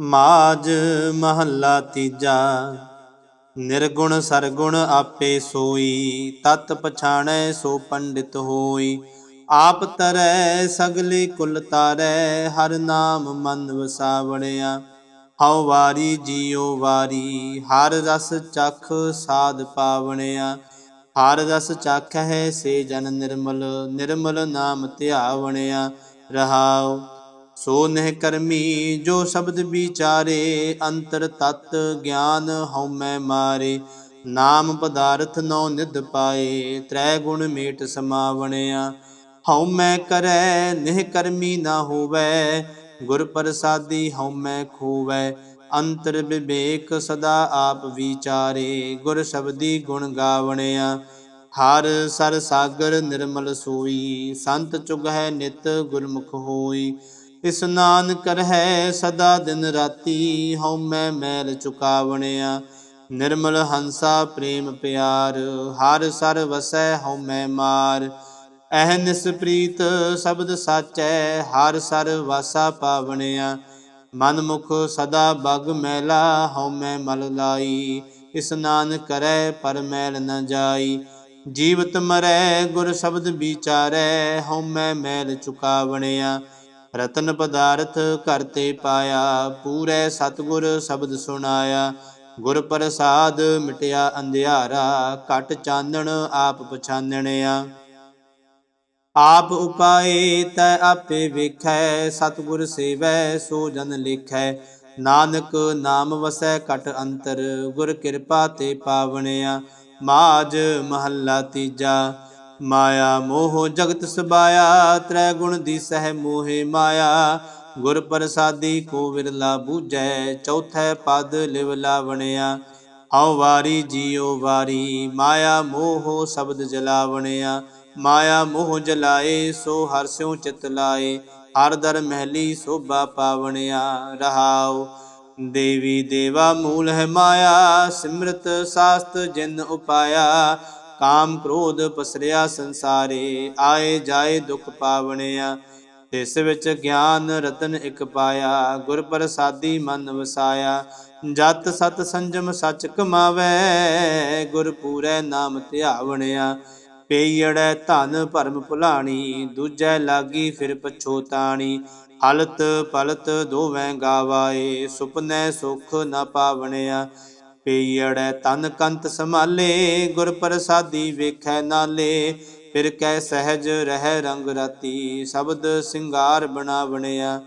ਮਾਜ ਮਹੱਲਾ ਤੀਜਾ, ਨਿਰਗੁਣ ਸਰਗੁਣ ਆਪੇ ਸੋਈ, ਤਤ ਪਛਾਣੈ ਸੋ ਪੰਡਿਤ ਹੋਈ। ਆਪ ਤਰੈ ਸਗਲੇ ਕੁਲ ਤਾਰੈ, ਹਰ ਨਾਮ ਮਨ ਵਸਾਵਣਿਆ। ਹਉ ਵਾਰੀ ਜੀਉ ਵਾਰੀ, ਹਰ ਰਸ ਚਖ ਸਾਧ ਪਾਵਣਿਆ। ਹਰ ਰਸ ਚਾਖੈ ਸੇ ਜਨ ਨਿਰਮਲ ਨਿਰਮਲ ਨਾਮ ਧਿਆਵਣਿਆ। ਰਹਾਉ ਸੋ ਨਹਿ ਕਰਮੀ, ਜੋ ਸ਼ਬਦ ਵਿਚਾਰੇ, ਅੰਤਰ ਤਤ ਗਿਆਨ ਹਉਮੈ ਮਾਰੇ। ਨਾਮ ਪਦਾਰਥ ਨੋ ਨਿਧ ਪਾਏ, ਤ੍ਰੈ ਗੁਣ ਮੇਟ ਸਮਾਵਣਿਆ। ਹਉ ਹਉਮੈ ਕਰੈ, ਨਿਹ ਕਰਮੀ ਨਾ ਹੋਵੈ। ਗੁਰ ਪ੍ਰਸਾਦੀ ਹਉਮੈ ਖੋਵੈ। ਅੰਤਰ ਵਿਵੇਕ ਸਦਾ ਆਪ ਵਿਚਾਰੇ, ਗੁਰ ਸ਼ਬਦੀ ਗੁਣ ਗਾਵਣਿਆ। ਹਰ ਸਰ ਸਾਗਰ ਨਿਰਮਲ ਸੋਈ, ਸੰਤ ਚੁਗ ਹੈ ਨਿਤ ਗੁਰਮੁਖ ਹੋਈ। ਇਸਨਾਨ ਕਰਹਿ ਸਦਾ ਦਿਨ ਰਾਤੀ ਹਉਮੈ ਮੈਲ ਚੁਕਾਵਣਿਆ। ਨਿਰਮਲ ਹੰਸਾ ਪ੍ਰੇਮ ਪਿਆਰ, ਹਰ ਸਰ ਵਸੈ ਹਉਮੈ ਮਾਰ। ਅਹਨਿਸ ਨਿਸਪ੍ਰੀਤ ਸ਼ਬਦ ਸਾਚੈ, ਹਰ ਸਰ ਵਾਸਾ ਪਾਵਣਿਆ। ਮਨ ਮੁਖ ਸਦਾ ਬਗ ਮੈਲਾ ਹਉਮੈ ਮਲ ਲਾਈ। ਇਸਨਾਨ ਕਰੈ ਪਰ ਮੈਲ ਨ ਜਾਈ। ਜੀਵਤ ਮਰੈ, ਗੁਰ ਸ਼ਬਦ ਵਿਚਾਰੈ ਹਉਮੈ ਮੈਲ ਚੁਕਾਵਣਿਆ। ਰਤਨ ਪਦਾਰਥ ਘਰ ਤੇ ਪਾਇਆ, ਪੂਰੇ ਸਤਗੁਰ ਸ਼ਬਦ ਸੁਣਾਇਆ। ਗੁਰ ਪ੍ਰਸਾਦ ਮਿਟਿਆ ਅੰਧਿਆਰਾ, ਘਟ ਚਾਨਣ ਆਪ ਪਛਾਨਣਿਆ। ਆਪ ਉਪਾਏ ਤੈ ਆਪੇ ਵੇਖੈ, ਸਤਗੁਰ ਸੇਵੈ ਸੋ ਜਨ ਲਿਖੈ। ਨਾਨਕ ਨਾਮ ਵਸੈ ਕਟ ਅੰਤਰ, ਗੁਰ ਕਿਰਪਾ ਤੇ ਪਾਵਣਿਆ। ਮਾਜ ਮਹੱਲਾ ਤੀਜਾ ਮਾਇਆ ਮੋਹ ਜਗਤ ਸਬਾਇਆ, ਤ੍ਰੈ ਗੁਣ ਦੀਸਹਿ ਮੋਹਿ ਮਾਇਆ। ਗੁਰ ਪ੍ਰਸਾਦੀ ਕੋ ਵਿਰਲਾ ਬੂਝੈ, ਚੌਥੈ ਪਦ ਲਿਵ ਲਾਵਣਿਆ। ਹਉ ਵਾਰੀ ਜੀਉ ਵਾਰੀ, ਮਾਇਆ ਮੋਹ ਸ਼ਬਦ ਜਲਾਵਣਿਆ। ਮਾਇਆ ਮੋਹ ਜਲਾਏ, ਸੋ ਹਰਿ ਸਿਉ ਚਿਤ ਲਾਏ। ਹਰ ਦਰ ਮਹਿਲੀ ਸੋਭਾ ਪਾਵਣਿਆ, ਰਹਾਉ। ਦੇਵੀ ਦੇਵਾ ਮੂਲ ਹੈ ਮਾਇਆ, ਸਿਮਰਤ ਸਾਸਤ ਜਿਨ ਉਪਾਇਆ। ਕਾਮ ਕ੍ਰੋਧ ਪਸਰਿਆ ਸੰਸਾਰੇ, ਆਏ ਜਾਏ ਦੁਖ ਪਾਵਣਿਆ। ਤਿਸ ਵਿੱਚ ਗਿਆਨ ਰਤਨ ਇਕ ਪਾਇਆ, ਗੁਰ ਪ੍ਰਸਾਦੀ ਮਨ ਵਸਾਇਆ। ਜਤ ਸਤ ਸੰਜਮ ਸਚ ਕਮਾਵੇ, ਗੁਰ ਪੂਰੈ ਨਾਮ ਧਿਆਵਣਿਆ। ਪੇਈੜੈ ਧਨ ਭਰਮ ਭੁਲਾਣੀ, ਦੂਜੈ ਲਾਗੀ ਫਿਰ ਪਛੋਤਾਣੀ ਹਲਤ ਪਲਤ ਦੋਵੇਂ ਗਾਵਾਏ, ਸੁਪਨੈ ਸੁਖ ਨ ਪਾਵਣਿਆ। ਪੇਈੜੈ ਤਨ ਕੰਤ ਸੰਭਾਲੇ, ਗੁਰ ਪ੍ਰਸਾਦੀ ਵੇਖੈ ਨਾਲੇ। ਫਿਰ ਕੈ ਸਹਿਜ ਰਹਿ ਰੰਗ ਰਾਤੀ, ਸ਼ਬਦ ਸਿੰਗਾਰ ਬਣਾ ਬਣਿਆ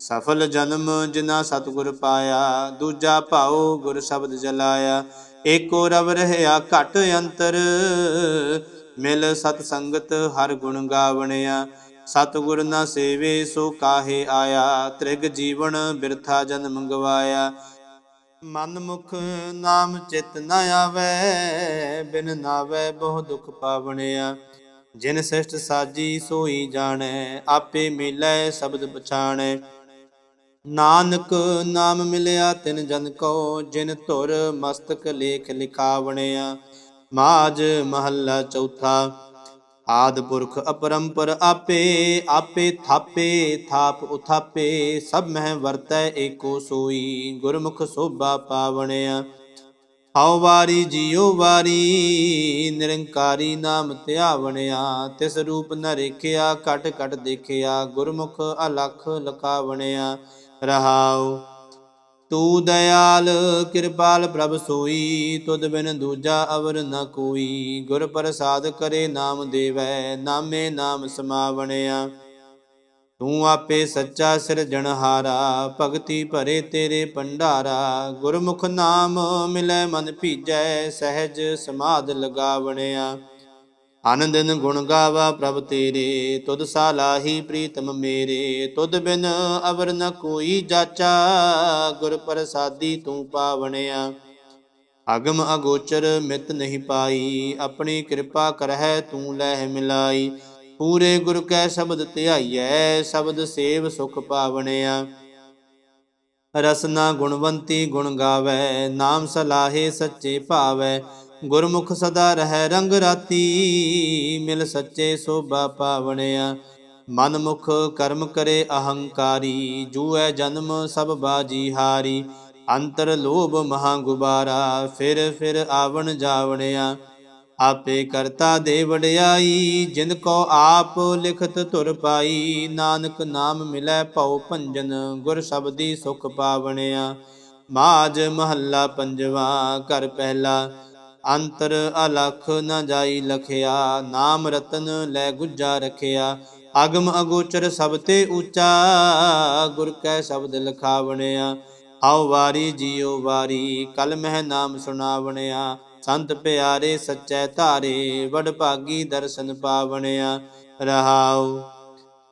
ਸਫਲ ਜਨਮ ਜਿਨਾ ਸਤਿਗੁਰ ਪਾਇਆ, ਦੂਜਾ ਭਾਉ ਗੁਰ ਸ਼ਬਦ ਜਲਾਇਆ। ਏਕੋ ਰਵ ਰਹਿਆ ਘਟ ਅੰਤਰ, ਮਿਲ ਸਤ ਸੰਗਤ ਹਰ ਗੁਣ ਗਾਵਣਿਆ। ਸਤਿਗੁਰ ਨਾ ਸੇਵੇ ਸੋ ਕਾਹੇ ਆਇਆ, ਤ੍ਰਿਗ ਜੀਵਨ ਬਿਰਥਾ ਜਨਮ ਗਵਾਇਆ। ਮਨ ਮੁਖ ਨਾਮ ਚਿਤ ਨ ਆਵੇ, ਬਿਨ ਨਾਵੇ ਬਹੁ ਦੁਖ ਪਾਵਣਿਆ। ਜਿਨ ਸ਼ਿਸ਼ਟ ਸਾਜੀ ਸੋਈ ਜਾਣੈ, ਆਪੇ ਮਿਲੈ ਸ਼ਬਦ ਪਛਾਣੈ। ਨਾਨਕ ਨਾਮ ਮਿਲਿਆ, ਤਿਨ ਜਨ ਕੋ ਜਿਨ ਧੁਰ ਮਸਤਕ ਲੇਖ ਲਿਖਾਵਣਿਆ। ਮਾਜ ਮਹੱਲਾ ਚੌਥਾ ਆਦ ਪੁਰਖ ਅਪਰੰਪਰ ਆਪੇ ਆਪੇ ਥਾਪੇ, ਥਾਪ ਉਥਾਪੇ, ਸਭ ਮਹਿ ਵਰਤੈ ਏਕੋ ਸੋਈ, ਗੁਰਮੁਖ ਸੋਭਾ ਪਾਵਣਿਆ। ਹਉ ਵਾਰੀ ਜੀਉ ਵਾਰੀ, ਨਿਰੰਕਾਰੀ ਨਾਮ ਧਿਆਵਣਿਆ। ਤਿਸ ਰੂਪ ਨ ਰੇਖਿਆ, ਘਟ ਘਟ ਦੇਖਿਆ, ਗੁਰਮੁਖ ਅਲਖ ਲਖਾਵਣਿਆ। ਰਹਾਉ ਤੂ ਦਇਆਲ ਕਿਰਪਾਲ ਪ੍ਰਭ ਸੋਈ, ਤੁਧ ਬਿਨ ਦੂਜਾ ਅਵਰ ਨ ਕੋਈ। ਗੁਰ ਪ੍ਰਸਾਦ ਕਰੇ ਨਾਮ ਦੇਵੈ, ਨਾਮੇ ਨਾਮ ਸਮਾਵਣਿਆ। ਤੂੰ ਆਪੇ ਸੱਚਾ ਸਿਰਜਣਹਾਰਾ ਭਗਤੀ ਭਰੇ ਤੇਰੇ ਭੰਡਾਰਾ। ਗੁਰਮੁਖ ਨਾਮ ਮਿਲੈ ਮਨ ਭੀਜੈ, ਸਹਿਜ ਸਮਾਧ ਲਗਾਵਣਿਆ। ਆਨੰਦਨ ਗੁਣ ਗਾਵਾ ਪ੍ਰਭ ਤੇਰੇ, ਤੁਧ ਸਾਲਾਹੀ ਪ੍ਰੀਤਮ ਮੇਰੇ, ਤੁਧ ਬਿਨ ਅਵਰ ਨ ਕੋਈ ਜਾਚਾ, ਗੁਰ ਪ੍ਰਸਾਦੀ ਤੂੰ ਪਾਵਣਿਆ। ਅਗਮ ਅਗੋਚਰ ਮਿਤ ਨਹੀਂ ਪਾਈ, ਆਪਣੀ ਕਿਰਪਾ ਕਰਹਿ ਤੂੰ ਲਹਿ ਮਿਲਾਈ। ਪੂਰੇ ਗੁਰ ਕੈ ਸ਼ਬਦ ਧਿਆਈਐ, ਸ਼ਬਦ ਸੇਵ ਸੁਖ ਪਾਵਣਿਆ। ਰਸਨਾ ਗੁਣਵੰਤੀ ਗੁਣ ਗਾਵੇ, ਨਾਮ ਸਲਾਹੇ ਸੱਚੇ ਭਾਵੈ। ਗੁਰਮੁਖ ਸਦਾ ਰਹਿ ਰੰਗ ਰਾਤੀ, ਮਿਲ ਸੱਚੇ ਸੋਭਾ ਪਾਵਣਿਆ। ਮਨ ਮੁਖ ਕਰਮ ਕਰੇ ਅਹੰਕਾਰੀ, ਜੂਐ ਜਨਮ ਸਭ ਬਾਜੀ ਹਾਰੀ। ਅੰਤਰ ਲੋਭ ਮਹਾ ਗੁਬਾਰਾ, ਫਿਰ ਫਿਰ ਆਵਣ ਜਾਵਣਿਆ। ਆਪੇ ਕਰਤਾ ਦੇ ਵਡਿਆਈ ਜਿਨ ਕੋ ਆਪ ਲਿਖਤ ਤੁਰ ਪਾਈ। ਨਾਨਕ ਨਾਮ ਮਿਲੈ ਭਉ ਭੰਜਨ, ਗੁਰ ਸ਼ਬਦੀ ਸੁਖ ਪਾਵਣਿਆ। ਮਾਜ ਮਹੱਲਾ ਪੰਜਵਾ ਕਰ ਪਹਿਲਾ ਅੰਤਰ ਅਲਖ ਨ ਜਾਈ ਲਖਿਆ, ਨਾਮ ਰਤਨ ਲੈ ਗੁੱਜਾ ਰਖਿਆ। ਅਗਮ ਅਗੋਚਰ ਸਭ ਤੇ ਉੱਚਾ, ਗੁਰ ਕੈ ਸ਼ਬਦ ਲਖਾਵਣਿਆ। ਆਓ ਵਾਰੀ ਜੀਓ ਵਾਰੀ, ਕਲ ਮਹਿ ਨਾਮ ਸੁਣਾਵਣਿਆ। ਸੰਤ ਪਿਆਰੇ ਸੱਚੇ ਧਾਰੇ, ਵਡ ਭਾਗੀ ਦਰਸ਼ਨ ਪਾਵਣਿਆ। ਰਹਾਉ,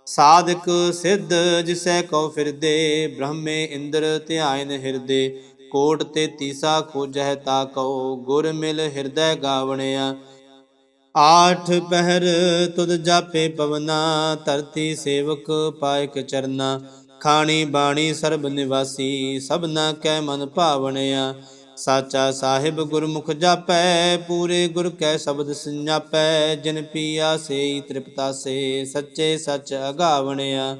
ਸਾਧਕ ਸਿੱਧ, ਜਿਸੈ ਕੋ ਫਿਰਦੇ, ਬ੍ਰਹਮੇ ਇੰਦਰ ਧਿਆਇਨ ਹਿਰਦੇ। ਕੋਟ ਤੇ ਤੀਸਾ ਖੋਜਹਿ ਤਾ ਕਉ, ਗੁਰ ਮਿਲ ਹਿਰਦੈ ਗਾਵਣਿਆ। ਆਠ ਪਹਿਰ ਤੁਧ ਜਾਪੇ ਪਵਨਾ, ਧਰਤੀ ਸੇਵਕ ਪਾਇਕ ਚਰਨਾ। ਖਾਣੀ ਬਾਣੀ ਸਰਬ ਨਿਵਾਸੀ, ਸਭਨਾ ਕੈ ਮਨ ਭਾਵਣਿਆ। ਸਾਚਾ ਸਾਹਿਬ ਗੁਰਮੁਖ ਜਾਪੈ, ਪੂਰੇ ਗੁਰ ਕੈ ਸ਼ਬਦ ਸੰਜਾਪੈ। ਜਿਨ ਪੀਆ ਸੇਈ ਤ੍ਰਿਪਤਾ ਸੇ, ਸੱਚੇ ਸੱਚ ਅਗਾਵਣਿਆ।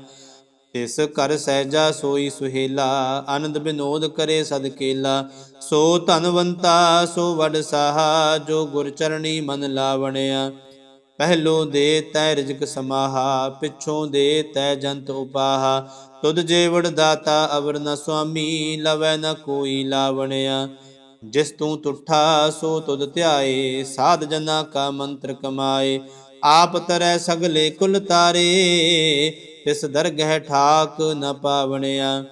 ਤਿਸ ਕਰ ਸਹਿਜਾ ਸੋਈ ਸੁਹੇਲਾ, ਆਨੰਦ ਬਿਨੋਦ ਕਰੇ ਸਦਕੇਲਾ ਸੋ ਧਨਵੰਤਾ, ਸੋ ਵਡ ਸਾਹਾ, ਜੋ ਗੁਰ ਚਰਣੀ ਮਨ ਲਾਵਣਿਆ। ਪਹਿਲੋ ਦੇ ਤੈ ਰਿਜਕ ਸਮਾਹਾ, ਪਿਛੋਂ ਦੇ ਤੈ ਜੰਤ ਉਪਾਹਾ। ਤੁਧ ਜੇਵੜ ਦਾਤਾ, ਅਵਰ ਨ ਸੁਆਮੀ, ਲਵੈ ਨ ਕੋਈ ਲਾਵਣਿਆ। ਜਿਸ ਤੂੰ ਤੁਠਾ, ਸੋ ਤੁਧ ਧਿਆਏ, ਸਾਧ ਜਨਾ ਕਾ ਮੰਤਰ ਕਮਾਏ। ਆਪ ਤਰੈ ਸਗਲੇ ਕੁਲ ਤਾਰੇ, ਤਿਸ ਦਰਗਹਿ ਠਾਕ ਨ ਪਾਵਣਿਆ।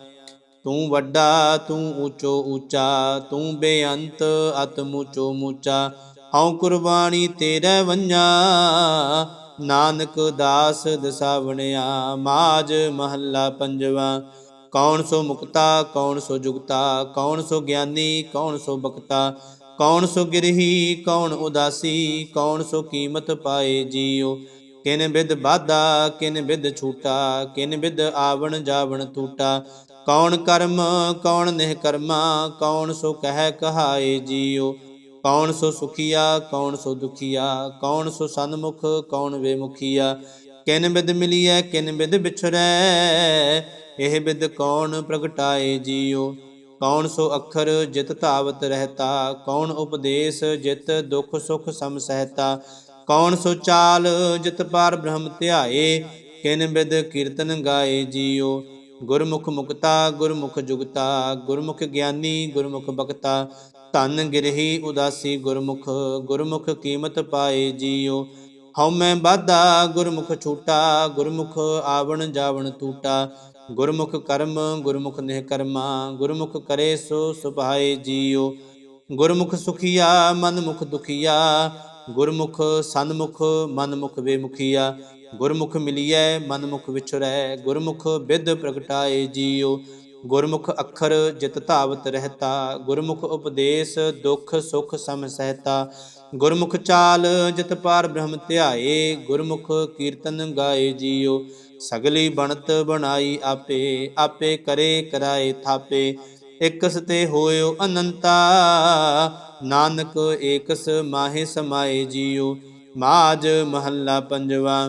ਤੂੰ ਵੱਡਾ, ਤੂੰ ਊਚੋ ਊਚਾ ਤੂੰ ਬੇਅੰਤ, ਅਤ ਮੁਚੋ ਮੁਚਾ। ਹਉ ਕੁਰਬਾਨੀ ਤੇਰੇ ਵੰਜਾ ਨਾਨਕ ਦਾਸ ਦਸਾਵਣਿਆ, ਮਾਜ ਮਹੱਲਾ ਪੰਜਵਾ। ਕੌਣ ਸੋ ਮੁਕਤਾ, ਕੌਣ ਸੋ ਜੁਗਤਾ, ਕੌਣ ਸੋ ਗਿਆਨੀ, ਕੌਣ ਸੋ ਬਖਤਾ। ਕੌਣ ਸੋ ਗਿਰਹੀ, ਕੌਣ ਉਦਾਸੀ, ਕੌਣ ਸੋ ਕੀਮਤ ਪਾਏ ਜੀਉ। ਕਿਨ ਬਿਦ ਬਾਧਾ ਕਿਨ ਬਿਦ ਛੂਟਾ, ਕਿਨ ਬਿਦ ਆਵਣ ਜਾਵਣ ਟੂਟਾ ਕੌਣ ਕਰਮ, ਕੌਣ ਨਿਹ ਕਰਮਾ ਕੌਣ ਸੋ ਕਹਿ ਕਹਾਏ ਜੀਉ। ਕੌਣ ਸੋ ਸੁਖੀਆ, ਕੌਣ ਸੋ ਦੁਖੀਆ। ਕੌਣ ਸੋ ਸਨਮੁਖ, ਕੌਣ ਵੇਮੁਖੀਆ। ਕਿਨ ਬਿਦ ਮਿਲੀਐ, ਕਿਨ ਬਿਦ ਵਿਛੜੈ ਇਹ ਬਿਦ ਕੌਣ ਪ੍ਰਗਟਾਏ ਜੀਉ। ਕੌਣ ਸੋ ਅੱਖਰ ਜਿਤ ਧਾਵਤ ਰਹਤਾ, ਕੌਣ ਉਪਦੇਸ਼ ਜਿਤ ਦੁਖ ਸੁਖ ਸਮ ਸਹਿਤਾ, ਕੌਣ ਸੋ ਚਾਲ ਜਿਤ ਪਾਰ ਬ੍ਰਹਮ ਧਿਆਏ, ਕਿਨ ਬਿਦ ਕੀਰਤਨ ਗਾਏ ਜੀਓ। ਗੁਰਮੁਖ ਮੁਕਤਾ, ਗੁਰਮੁਖ ਜੁਗਤਾ, ਗੁਰਮੁਖ ਗਿਆਨੀ, ਗੁਰਮੁਖ ਬਖਤਾ, ਧਨ ਗਿਰਹੀ ਉਦਾਸੀ ਗੁਰਮੁਖ ਗੁਰਮੁਖ ਕੀਮਤ ਪਾਏ ਜੀਓ। ਹਉਮੈ ਬਾਧਾ ਗੁਰਮੁਖ ਛੂਟਾ, ਗੁਰਮੁਖ ਆਵਣ ਜਾਵਣ ਟੂਟਾ ਗੁਰਮੁਖ ਕਰਮ, ਗੁਰਮੁਖ ਨਿਹ ਕਰਮਾ, ਗੁਰਮੁਖ ਕਰੇ ਸੋ ਸੁਭਾਏ ਜੀਉ ਗੁਰਮੁਖ ਸੁਖੀਆ, ਮਨਮੁਖ ਦੁਖੀਆ। ਗੁਰਮੁਖ ਸਨਮੁਖ, ਮਨਮੁਖ ਵੇਮੁਖੀਆ। ਗੁਰਮੁਖ ਮਿਲੀਐ, ਮਨਮੁਖ ਵਿਛੜੈ ਗੁਰਮੁਖ ਵਿਦ ਪ੍ਰਗਟਾਏ ਜੀਉ ਗੁਰਮੁਖ ਅੱਖਰ ਜਿਤ ਧਾਵਤ ਰਹਤਾ। ਗੁਰਮੁਖ ਉਪਦੇਸ਼ ਦੁਖ ਸੁਖ ਸਮ ਸਹਿਤਾ। ਗੁਰਮੁਖ ਚਾਲ ਜਿਤ ਪਾਰ ਬ੍ਰਹਮ ਧਿਆਏ। ਗੁਰਮੁਖ ਕੀਰਤਨ ਗਾਏ ਜੀਉ ਸਗਲੀ ਬਣਤ ਬਣਾਈ ਆਪੇ ਆਪੇ ਕਰੇ ਕਰਾਏ ਥਾਪੇ। ਇਕਸ ਤੇ ਹੋਇਓ ਅਨੰਤਾ, ਨਾਨਕ ਏਕਸ ਮਾਹੇ ਸਮਾਏ ਜੀਉ। ਮਾਜ ਮਹੱਲਾ ਪੰਜਵਾ।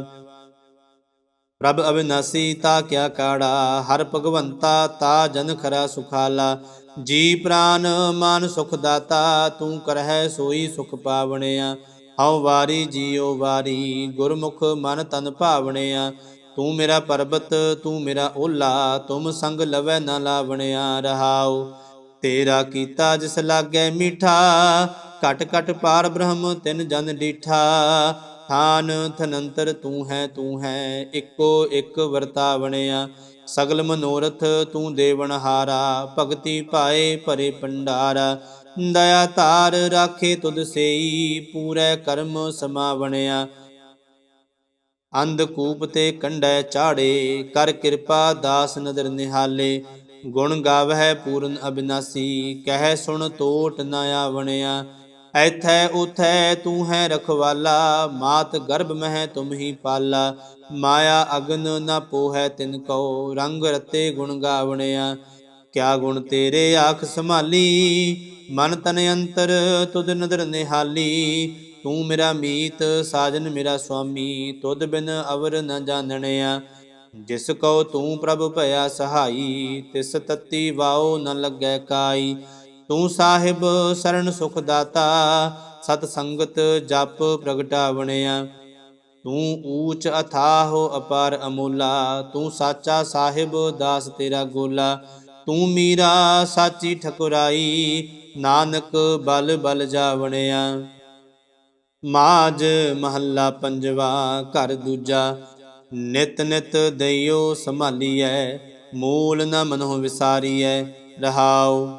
ਪ੍ਰਭ ਅਬਿਨਾਸੀ ਤਾ ਕਿਆ ਕਾੜਾ, ਹਰ ਭਗਵੰਤਾ ਤਾ ਜਨ ਖਰਾ ਸੁਖਾਲਾ। ਜੀ ਪ੍ਰਾਨ ਮਨ ਸੁਖ ਦਾਤਾ, ਤੂੰ ਕਰਹਿ ਸੋਈ ਸੁਖ ਪਾਵਣਿਆ। ਹਉ ਵਾਰੀ ਜੀਉ ਵਾਰੀ, ਗੁਰਮੁਖ ਮਨ ਤਨ ਭਾਵਣਿਆ। ਤੂੰ ਮੇਰਾ ਪਰਬਤ, ਤੂੰ ਮੇਰਾ ਓਲਾ, ਤੁਮ ਸੰਗ ਲਵੈ ਨ ਲਾਵਣਿਆ ਰਹਾਉ। ਤੇਰਾ ਕੀਤਾ ਜਿਸ ਲਾਗੈ ਮੀਠਾ, ਘਟ ਘਟ ਪਾਰ ਬ੍ਰਹਮ ਤਿਨ ਜਨ ਡੀਠਾ। ਥਾਨ ਥਨੰਤਰ ਤੂੰ ਹੈ ਤੂੰ ਹੈ, ਇੱਕੋ ਇੱਕ ਵਰਤਾਵਣਿਆ। ਸਗਲ ਮਨੋਰਥ ਤੂੰ ਦੇਵਨਹਾਰਾ ਭਗਤੀ ਪਾਏ ਭਰੇ ਭੰਡਾਰਾ। ਦਇਆ ਧਾਰ ਰਾਖੇ ਤੁਧ ਸੇਈ, ਪੂਰੇ ਕਰਮ ਸਮਾਵਣਿਆ। ਅੰਧਕੂਪ ਤੇ ਕੰਢੈ ਚਾੜੇ ਕਰ ਕਿਰਪਾ ਦਾਸ ਨਦਰ ਨਿਹਾਲੇ। ਗੁਣ ਗਾਵਹਿ ਪੂਰਨ ਅਬਿਨਾਸੀ, ਕਹਿ ਸੁਣ ਟੋਟ ਨ ਆਵਣਿਆ। ਐਥੈ ਉਥੈ ਤੂੰ ਹੈ ਰਖਵਾਲਾ, ਮਾਤ ਗਰਭ ਮਹਿ ਤੁਮ ਹੀ ਪਾਲਾ। ਮਾਇਆ ਅਗਨ ਨ ਪੋਹੈ ਤਿਨ ਕਉ, ਰੰਗ ਰਤੇ ਗੁਣ ਗਾਵਣਿਆ। ਕਿਆ ਗੁਣ ਤੇਰੇ ਆਖ ਸੰਭਾਲੀ, ਮਨ ਤਨ ਅੰਤਰ ਤੁਧ ਨਦਰ ਨਿਹਾਲੀ। ਤੂੰ ਮੇਰਾ ਮੀਤ, ਸਾਜਨ ਮੇਰਾ ਸੁਆਮੀ, ਤੁਧ ਬਿਨ ਅਵਰ ਨ ਜਾਣਿਆ। ਜਿਸ ਕਉ ਤੂੰ ਪ੍ਰਭ ਭਇਆ ਸਹਾਈ, ਤਿਸ ਤਤੀ ਵਾਉ ਨ ਲੱਗੈ ਕਾਈ। ਤੂੰ ਸਾਹਿਬ ਸਰਣ ਸੁਖ ਦਾਤਾ, ਸਤ ਸੰਗਤ ਜਪ ਪ੍ਰਗਟਾਵਣਿਆ ਤੂੰ ਊਚ ਅਥਾਹੋ ਅਪਾਰ ਅਮੋਲਾ, ਤੂੰ ਸਾਚਾ ਸਾਹਿਬ ਦਾਸ ਤੇਰਾ ਗੋਲਾ। ਤੂੰ ਮੀਰਾ, ਸਾਚੀ ਠਕੁਰਾਈ, ਨਾਨਕ ਬਲ ਬਲ ਜਾਵਣਿਆ ਮਾਜ ਮਹੱਲਾ ਪੰਜਵਾ, ਘਰ ਦੂਜਾ। ਨਿਤ ਨਿਤ ਦਈਓ ਸੰਭਾਲੀਐ, ਮੂਲ ਨ ਮਨੋ ਵਿਸਾਰੀਐ, ਰਹਾਉ।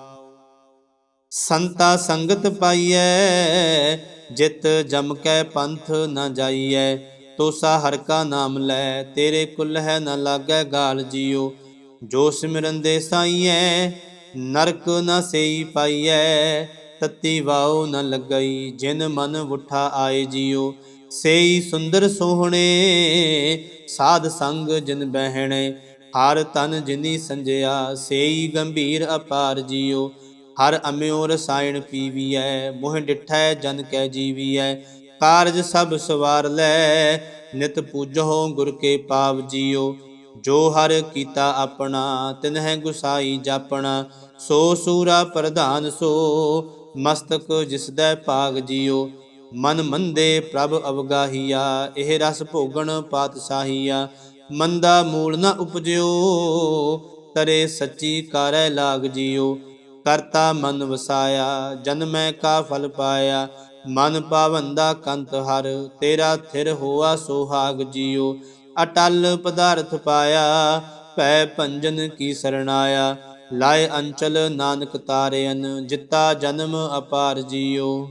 ਸੰਤਾ ਸੰਗਤ ਪਾਈਐ, ਜਿਤ ਜਮ ਕੈ ਪੰਥ ਨ ਜਾਈਐ। ਤੋਸਾ ਹਰ ਕਾ ਨਾਮ ਲੈ, ਤੇਰੇ ਕੁਲ ਹੈ ਨ ਲਾਗੈ ਗਾਲ ਜੀਓ। ਜੋ ਸਿਮਰਨ ਦੇ ਸਾਈਐ, ਨਰਕ ਨ ਸੇਈ ਪਾਈਐ। ਤਤੀ ਵਾਉ ਨ ਲੱਗਈ, ਜਿਨ ਮਨ ਉਠਾ ਆਏ ਜੀਉ। ਸੇਈ ਸੁੰਦਰ ਸੋਹਣੇ, ਸਾਧ ਸੰਗ ਜਿਨ ਬਹਿਣੇ, ਹਰ ਤਨ ਜਿਨੀ ਸੰਜਿਆ, ਸੇਈ ਗੰਭੀਰ ਅਪਾਰ ਜੀਉ। ਹਰ ਅਮਿਓ ਰਸਾਇਣ ਪੀਵੀਐ, ਮੋਹ ਡਿਠੈ ਜਨ ਕੈ ਜੀਵੀਐ। ਕਾਰਜ ਸਭ ਸਵਾਰ ਲੈ, ਨਿਤ ਪੂਜੋ ਗੁਰ ਕੇ ਪਾਵ ਜੀਓ ਜੋ ਹਰ ਕੀਤਾ ਆਪਣਾ, ਤਿਨਹਿ ਗੁਸਾਈ ਜਾਪਣਾ। ਸੋ ਸੂਰਾ ਪ੍ਰਧਾਨ ਸੋ ਮਸਤਕ ਜਿਸਦੈ ਭਾਗ ਜੀਓ, ਮਨ ਮੰਦੇ ਪ੍ਰਭ ਅਵਗਾਹੀਆ, ਇਹ ਰਸ ਭੋਗਣ ਪਾਤਸ਼ਾਹੀਆ ਮੰਦਾ ਮੂਲ ਨ ਉਪਜਿਓ, ਤਰੇ ਸੱਚੀ ਕਾਰੈ ਲਾਗ ਜੀਓ, ਕਰਤਾ ਮਨ ਵਸਾਇਆ ਜਨਮੈ ਕਾ ਫਲ ਪਾਇਆ, ਮਨ ਪਾਵੰਦਾ ਕੰਤ ਹਰ, ਤੇਰਾ ਥਿਰ ਹੋਆ ਸੋਹਾਗ ਜੀਓ, ਅਟਲ ਪਦਾਰਥ ਪਾਇਆ, ਭੈ ਭੰਜਨ ਕੀ ਸਰਣਾਇਆ ਲਾਏ ਅੰਚਲ ਨਾਨਕ ਤਾਰਿਅਨ ਜਿੱਤਾ ਜਨਮ ਅਪਾਰ ਜੀਓ।